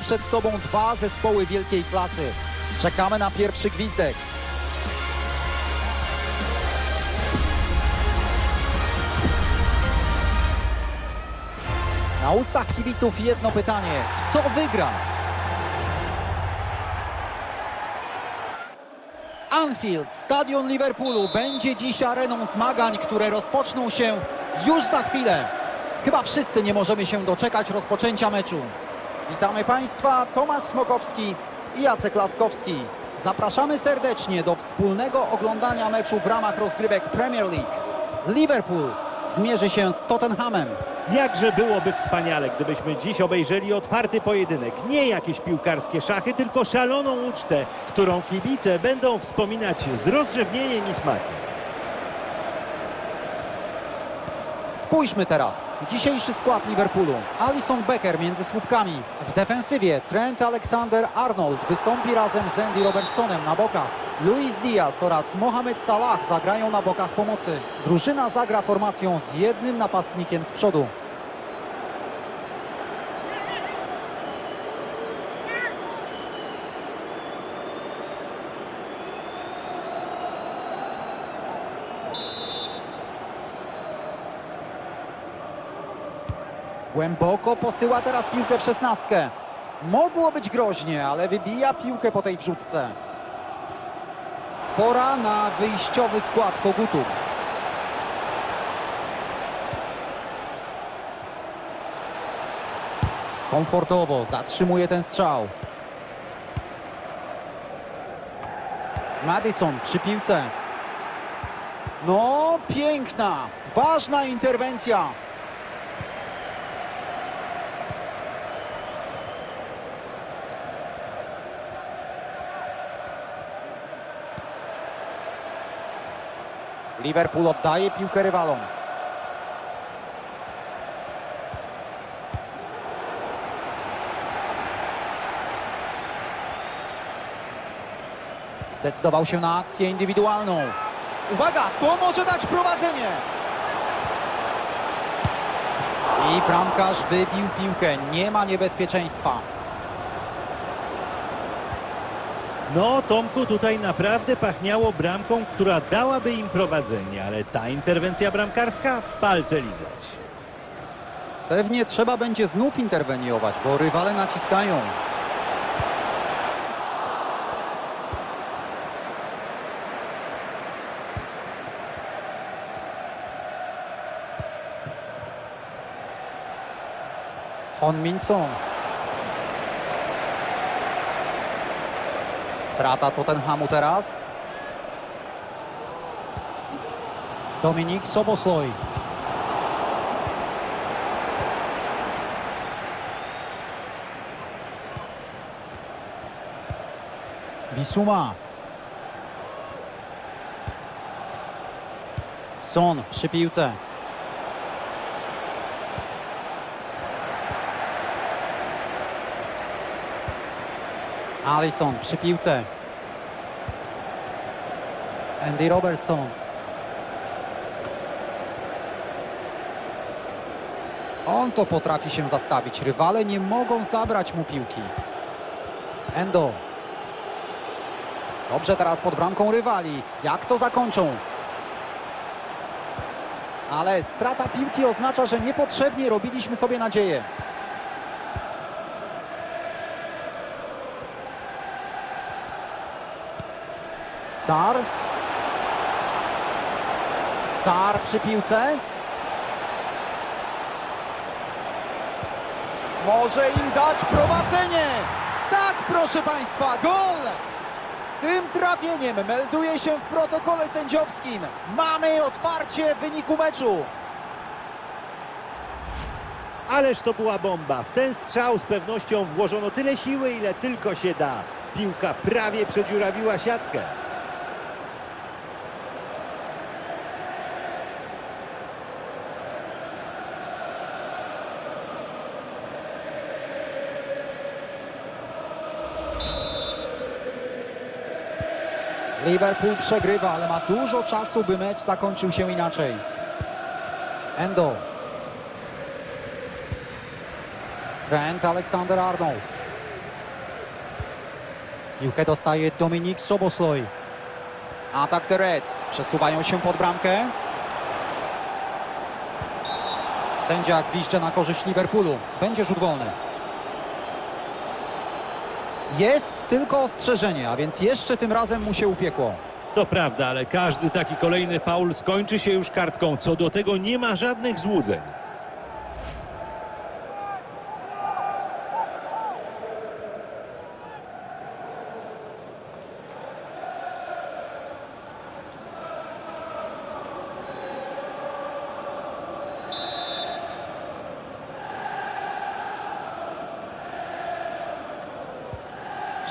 Przed sobą dwa zespoły wielkiej klasy. Czekamy na pierwszy gwizdek. Na ustach kibiców jedno pytanie. Kto wygra? Anfield, stadion Liverpoolu, będzie dziś areną zmagań, które rozpoczną się już za chwilę. Chyba wszyscy nie możemy się doczekać rozpoczęcia meczu. Witamy Państwa, Tomasz Smokowski i Jacek Laskowski. Zapraszamy serdecznie do wspólnego oglądania meczu w ramach rozgrywek Premier League. Liverpool zmierzy się z Tottenhamem. Jakże byłoby wspaniale, gdybyśmy dziś obejrzeli otwarty pojedynek. Nie jakieś piłkarskie szachy, tylko szaloną ucztę, którą kibice będą wspominać z rozrzewnieniem i smakiem. Spójrzmy teraz. Dzisiejszy skład Liverpoolu. Alison Becker między słupkami. W defensywie Trent Alexander-Arnold wystąpi razem z Andy Robertsonem na bokach. Luis Diaz oraz Mohamed Salah zagrają na bokach pomocy. Drużyna zagra formacją z jednym napastnikiem z przodu. Głęboko posyła teraz piłkę w szesnastkę. Mogło być groźnie, ale wybija piłkę po tej wrzutce. Pora na wyjściowy skład kogutów. Komfortowo zatrzymuje ten strzał. Madison przy piłce. No, piękna, ważna interwencja. Liverpool oddaje piłkę rywalom. Zdecydował się na akcję indywidualną. Uwaga, to może dać prowadzenie. I bramkarz wybił piłkę. Nie ma niebezpieczeństwa. No, Tomku, tutaj naprawdę pachniało bramką, która dałaby im prowadzenie, ale ta interwencja bramkarska palce lizać. Pewnie trzeba będzie znów interweniować, bo rywale naciskają. Hon Min Son. Strata Tottenhamu teraz. Dominik Sobosloj. Bisuma. Son przy piłce. Alisson przy piłce. Andy Robertson. On to potrafi się zastawić. Rywale nie mogą zabrać mu piłki. Endo. Dobrze teraz pod bramką rywali. Jak to zakończą? Ale strata piłki oznacza, że niepotrzebnie robiliśmy sobie nadzieję. Sar. Sar przy piłce. Może im dać prowadzenie. Tak, proszę Państwa, gol! Tym trafieniem melduje się w protokole sędziowskim. Mamy otwarcie wyniku meczu. Ależ to była bomba. W ten strzał z pewnością włożono tyle siły, ile tylko się da. Piłka prawie przedziurawiła siatkę. Liverpool przegrywa, ale ma dużo czasu, by mecz zakończył się inaczej. Endo. Trent Alexander-Arnold. Piłkę dostaje Dominik Sobosloj. Atak The Reds. Przesuwają się pod bramkę. Sędzia gwizdże na korzyść Liverpoolu. Będzie rzut wolny. Jest tylko ostrzeżenie, a więc jeszcze tym razem mu się upiekło. To prawda, ale każdy taki kolejny faul skończy się już kartką. Co do tego nie ma żadnych złudzeń.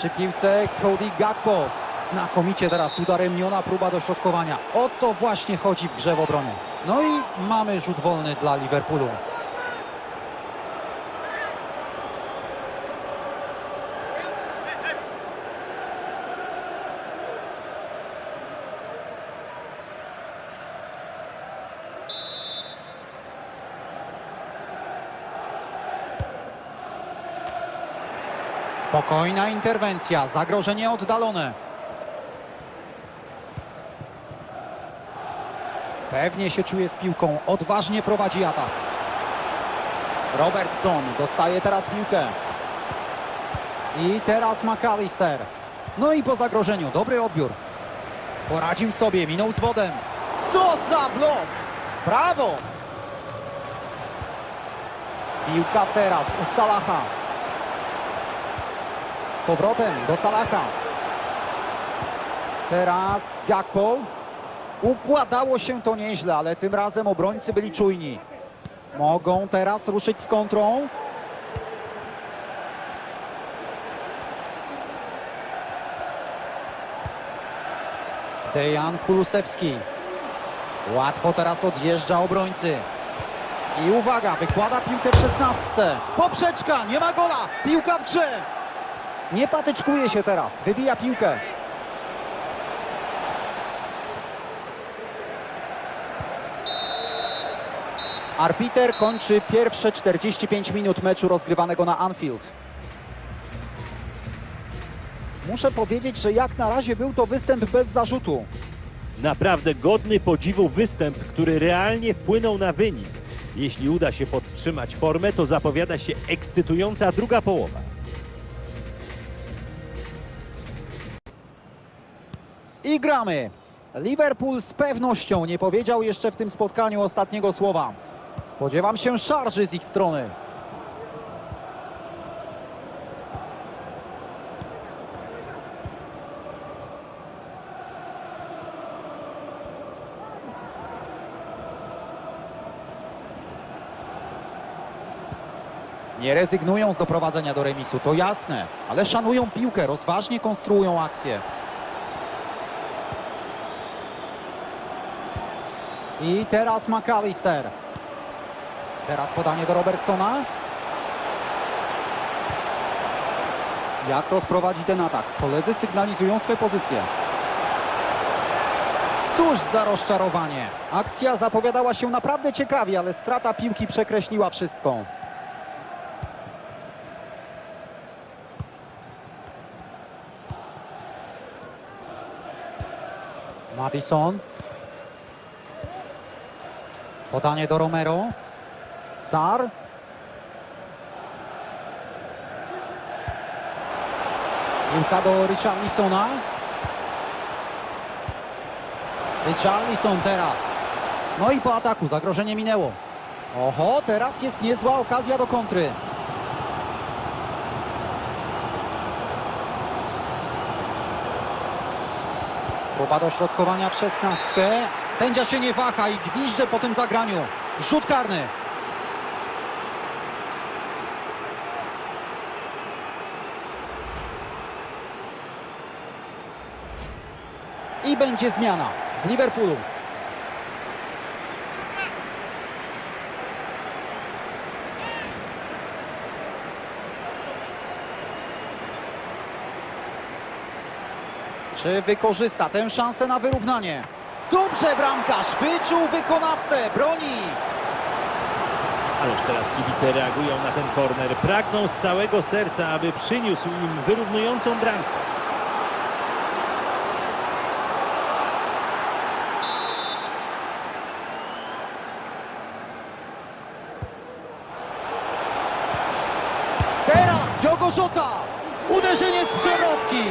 Przy piłce Cody Gakpo. Znakomicie teraz udaremniona próba dośrodkowania. O to właśnie chodzi w grze w obronie. No i mamy rzut wolny dla Liverpoolu. Spokojna interwencja, zagrożenie oddalone. Pewnie się czuje z piłką, odważnie prowadzi atak. Robertson dostaje teraz piłkę. I teraz McAllister. No i po zagrożeniu, dobry odbiór. Poradził sobie, minął z wodem. Co za blok! Brawo! Piłka teraz u Salaha. Z powrotem do Salaha. Teraz Gakpo. Układało się to nieźle, ale tym razem obrońcy byli czujni. Mogą teraz ruszyć z kontrą. Dejan Kulusewski. Łatwo teraz odjeżdża obrońcy. I uwaga, wykłada piłkę w szesnastce. Poprzeczka, nie ma gola. Piłka w grze. Nie patyczkuje się teraz, wybija piłkę. Arbiter kończy pierwsze 45 minut meczu rozgrywanego na Anfield. Muszę powiedzieć, że jak na razie był to występ bez zarzutu. Naprawdę godny podziwu występ, który realnie wpłynął na wynik. Jeśli uda się podtrzymać formę, to zapowiada się ekscytująca druga połowa. I gramy. Liverpool z pewnością nie powiedział jeszcze w tym spotkaniu ostatniego słowa. Spodziewam się szarży z ich strony. Nie rezygnują z doprowadzenia do remisu, to jasne, ale szanują piłkę, rozważnie konstruują akcję. I teraz McAllister. Teraz podanie do Robertsona. Jak rozprowadzi ten atak? Koledzy sygnalizują swe pozycje. Cóż za rozczarowanie. Akcja zapowiadała się naprawdę ciekawie, ale strata piłki przekreśliła wszystko. Madison. Podanie do Romero. Sar. Piłka do Richarlisona. Richarlison teraz. No i po ataku zagrożenie minęło. Oho, teraz jest niezła okazja do kontry. Próba dośrodkowania w szesnastkę. Sędzia się nie waha i gwizdże po tym zagraniu. Rzut karny. I będzie zmiana w Liverpoolu. Czy wykorzysta tę szansę na wyrównanie? Dobrze bramkarz, wyczuł wykonawcę, broni. Ależ teraz kibice reagują na ten korner. Pragną z całego serca, aby przyniósł im wyrównującą bramkę. Teraz Diogo Jota. Uderzenie z przerodki.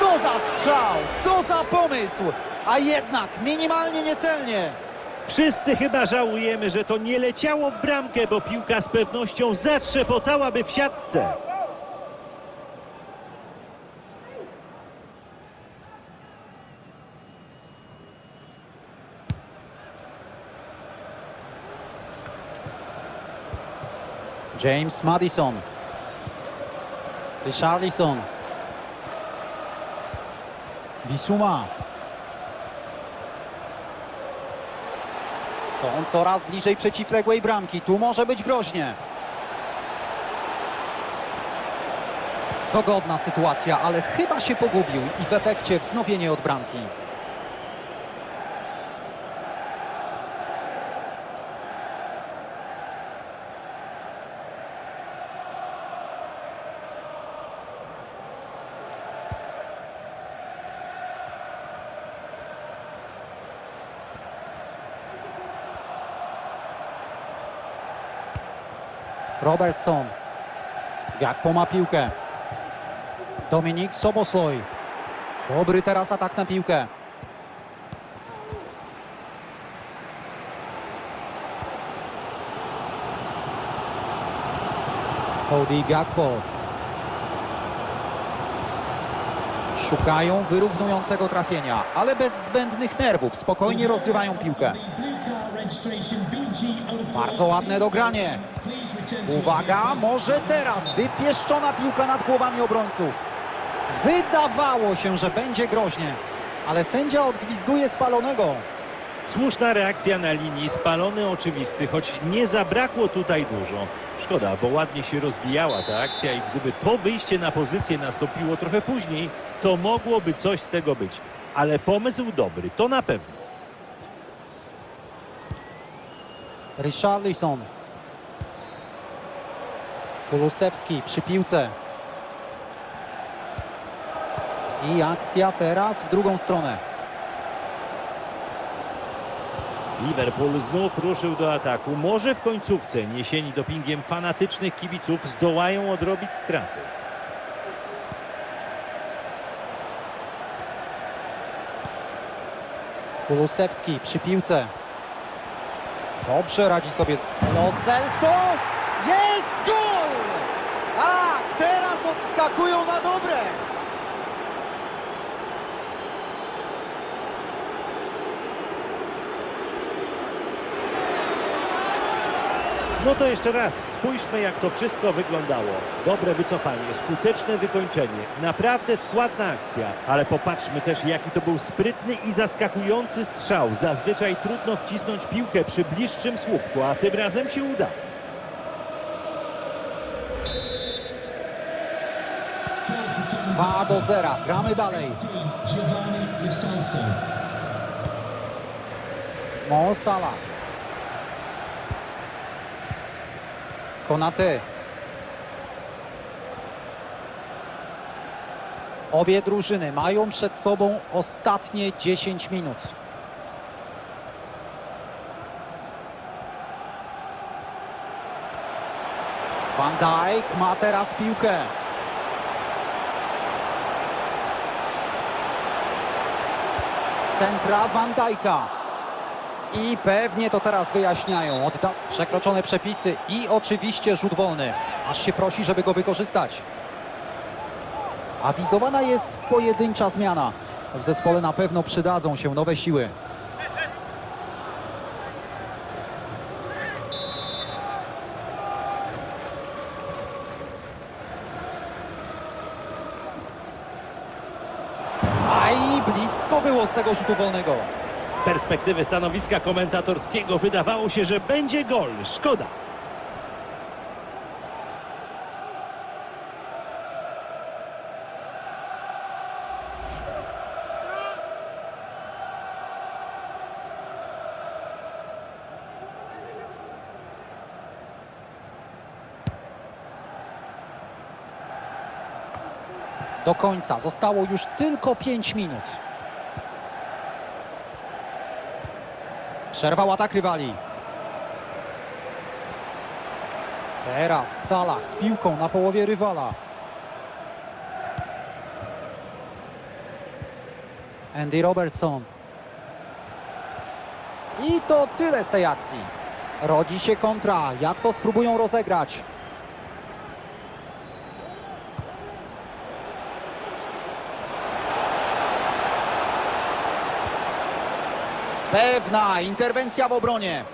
Co za strzał, co za pomysł. A jednak minimalnie niecelnie. Wszyscy chyba żałujemy, że to nie leciało w bramkę, bo piłka z pewnością zatrzepotałaby w siatce. James Madison. Richarlison. Bisuma. Są coraz bliżej przeciwległej bramki. Tu może być groźnie. Dogodna sytuacja, ale chyba się pogubił i w efekcie wznowienie od bramki. Robertson. Gakpo ma piłkę. Dominik Sobosloj. Dobry teraz atak na piłkę. Cody Gakpo. Szukają wyrównującego trafienia, ale bez zbędnych nerwów. Spokojnie rozgrywają piłkę. Bardzo ładne dogranie. Uwaga, może teraz wypieszczona piłka nad głowami obrońców. Wydawało się, że będzie groźnie, ale sędzia odgwizduje spalonego. Słuszna reakcja na linii, spalony oczywisty, choć nie zabrakło tutaj dużo. Szkoda, bo ładnie się rozwijała ta akcja i gdyby to wyjście na pozycję nastąpiło trochę później, to mogłoby coś z tego być. Ale pomysł dobry, to na pewno. Richarlison. Kulusewski przy piłce. I akcja teraz w drugą stronę. Liverpool znów ruszył do ataku. Może w końcówce niesieni dopingiem fanatycznych kibiców zdołają odrobić straty. Kulusewski przy piłce. Dobrze radzi sobie. Lo Celso! Jest gol! Tak, teraz odskakują na dobre. No to jeszcze raz spójrzmy, jak to wszystko wyglądało. Dobre wycofanie, skuteczne wykończenie, naprawdę składna akcja. Ale popatrzmy też, jaki to był sprytny i zaskakujący strzał. Zazwyczaj trudno wcisnąć piłkę przy bliższym słupku, a tym razem się udało. 2 do 0. Gramy dalej. Mo Salah. Konaty. Obie drużyny mają przed sobą ostatnie 10 minut. Van Dijk ma teraz piłkę. Centra Van Dijka. I pewnie to teraz wyjaśniają. Odda przekroczone przepisy i oczywiście rzut wolny. Aż się prosi, żeby go wykorzystać. Awizowana jest pojedyncza zmiana. W zespole na pewno przydadzą się nowe siły. A i było z tego rzutu wolnego. Z perspektywy stanowiska komentatorskiego wydawało się, że będzie gol. Szkoda. do końca. Zostało już tylko 5 minut. Przerwał atak rywali. Teraz Salah z piłką na połowie rywala. Andy Robertson. I to tyle z tej akcji. Rodzi się kontra. Jak to spróbują rozegrać? Pewna interwencja w obronie.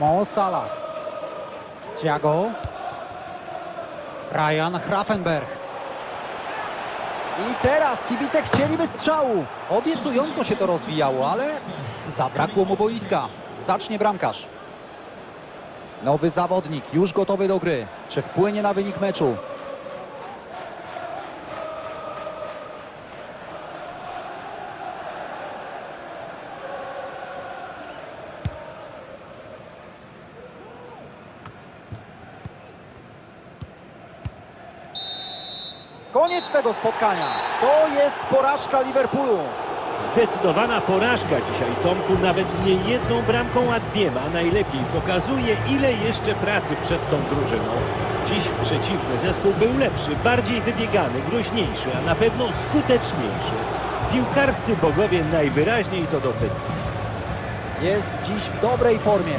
Mo Salah. Thiago. Ryan Grafenberg. I teraz kibice chcieliby strzału. Obiecująco się to rozwijało, ale zabrakło mu boiska. Zacznie bramkarz. Nowy zawodnik, już gotowy do gry. Czy wpłynie na wynik meczu? Tego spotkania. To jest porażka Liverpoolu. Zdecydowana porażka dzisiaj Tomku, nawet nie jedną bramką, a dwiema najlepiej pokazuje, ile jeszcze pracy przed tą drużyną. Dziś przeciwny zespół był lepszy, bardziej wybiegany, groźniejszy, a na pewno skuteczniejszy. Piłkarscy bogowie najwyraźniej to docenili. Jest dziś w dobrej formie.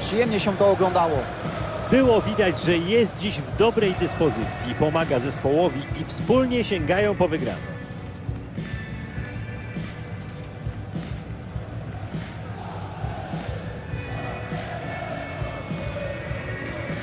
Przyjemnie się to oglądało. Było widać, że jest dziś w dobrej dyspozycji, pomaga zespołowi i wspólnie sięgają po wygraną.